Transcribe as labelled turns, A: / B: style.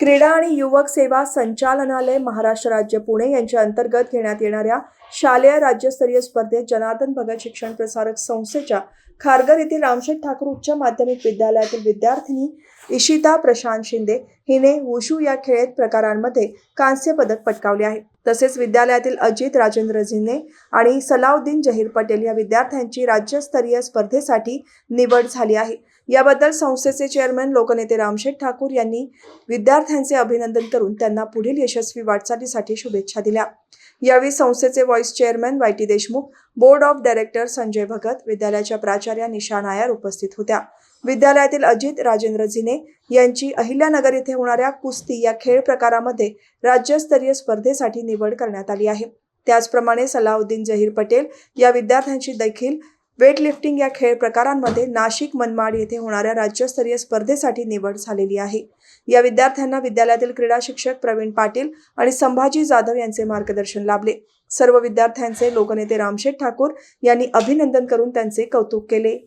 A: क्रीडा आणि युवक सेवा संचालनालय महाराष्ट्र राज्य पुणे यांच्या अंतर्गत घेण्यात येणाऱ्या शालेय राज्यस्तरीय स्पर्धेत जनार्दन भगत शिक्षण प्रसारक संस्थेच्या खारघर येथील रामशेठ ठाकूर उच्च माध्यमिक विद्यालयातील विद्यार्थिनी इशिता प्रशांत शिंदे हिने वुशू या खेळेत प्रकारांमध्ये कांस्य पदक पटकावले आहे. तसेच विद्यालयातील अजित राजेंद्र झिने आणि सलाउद्दीन जहीर पटेल या विद्यार्थ्यांची राज्यस्तरीय स्पर्धेसाठी निवड झाली आहे. याबद्दल संस्थेचे चेअरमन लोकनेते रामशेठ ठाकूर यांनी विद्यार्थ्यांचे अभिनंदन करून त्यांना पुढील यशस्वी वाटचालीसाठी शुभेच्छा दिल्या. यावेळी संस्थेचे vice chairman Y T Deshmukh board of director Sanjay Bhagat विद्यालयाच्या प्राचार्या निशा नायर उपस्थित होत्या. विद्यालयातील अजित राजेंद्र झिने यांची अहिल्यानगर येथे होणाऱ्या कुस्ती या खेळ प्रकारामध्ये राज्यस्तरीय स्पर्धेसाठी निवड करण्यात आली आहे. त्याचप्रमाणे सलाउद्दीन जहीर पटेल या विद्यार्थ्यांची देखील वेटलिफ्टिंग या खेळ प्रकारांमध्ये नाशिक मनमाड येथे होणाऱ्या राज्यस्तरीय स्पर्धेसाठी निवड झालेली आहे. या विद्यार्थ्यांना विद्यालयातील क्रीडा शिक्षक प्रवीण पाटील आणि संभाजी जाधव यांचे मार्गदर्शन लाभले. सर्व विद्यार्थ्यांचे लोकनेते रामशेठ ठाकूर यांनी अभिनंदन करून त्यांचे कौतुक केले.